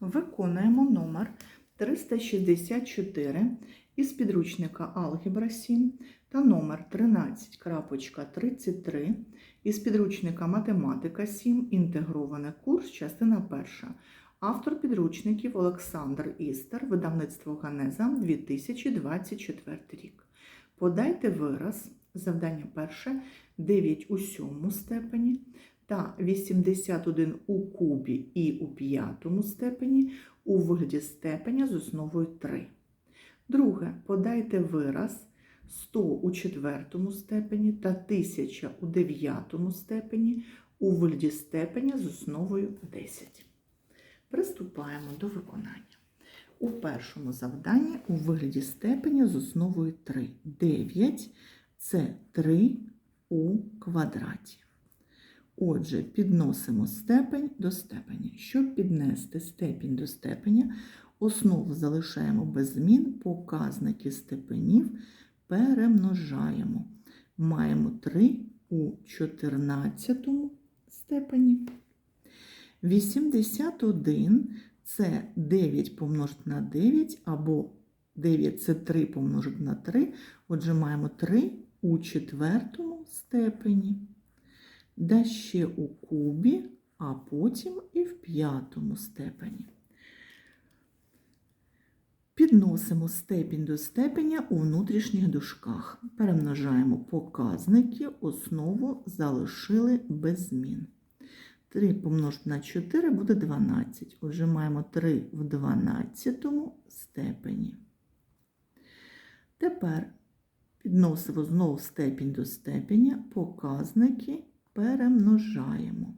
Виконуємо номер 364 із підручника Алгебра 7 та номер 13.33 із підручника Математика 7. Інтегрований курс, частина 1. Автор підручників Олександр Істер, видавництво Ганеза 2024 рік. Подайте вираз, завдання перше, 9 у сьомому степені та 81 у кубі і у п'ятому степені у вигляді степеня з основою 3. Друге, подайте вираз 100 у четвертому степені та 1000 у дев'ятому степені у вигляді степеня з основою 10. Приступаємо до виконання. У першому завданні у вигляді степеня з основою 3. 9 це 3 у квадраті. Отже, підносимо степень до степені. Щоб піднести степінь до степеня, основу залишаємо без змін, показники степенів перемножаємо. Маємо 3 у 14 степені. 81 це 9 помножити на 9, або 9 це 3 помножити на 3. Отже, маємо 3 у четвертому степені. Да ще у кубі, а потім і в п'ятому степені. Підносимо степінь до степеня у внутрішніх дужках. Перемножаємо показники, основу залишили без змін. 3 помножити на 4 буде 12. Отже, маємо 3 в 12 степені. Тепер підносимо знову степінь до степеня, показники перемножаємо.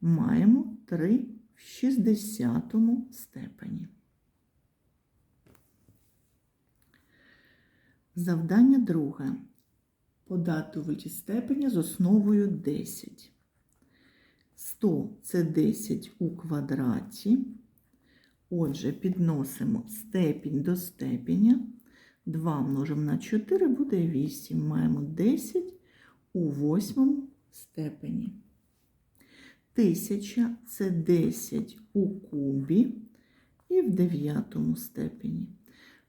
Маємо 3 в 60 степені. Завдання друге. Подати у виті степеня з основою 10. 100 це 10 у квадраті. Отже, підносимо степінь до степеня. 2 множимо на 4 буде 8. Маємо 10 у восьмому степені. 1000 це 10 у кубі і в дев'ятому степені.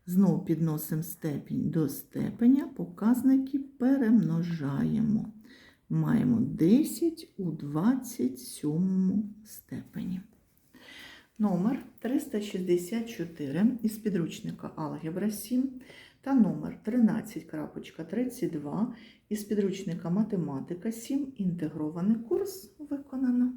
Знову підносимо степінь до степеня, показники перемножаємо. Маємо 10 у 27 степені. Номер 364 із підручника Алгебра 7 та номер 13.32 із підручника Математика 7. Інтегрований курс виконано.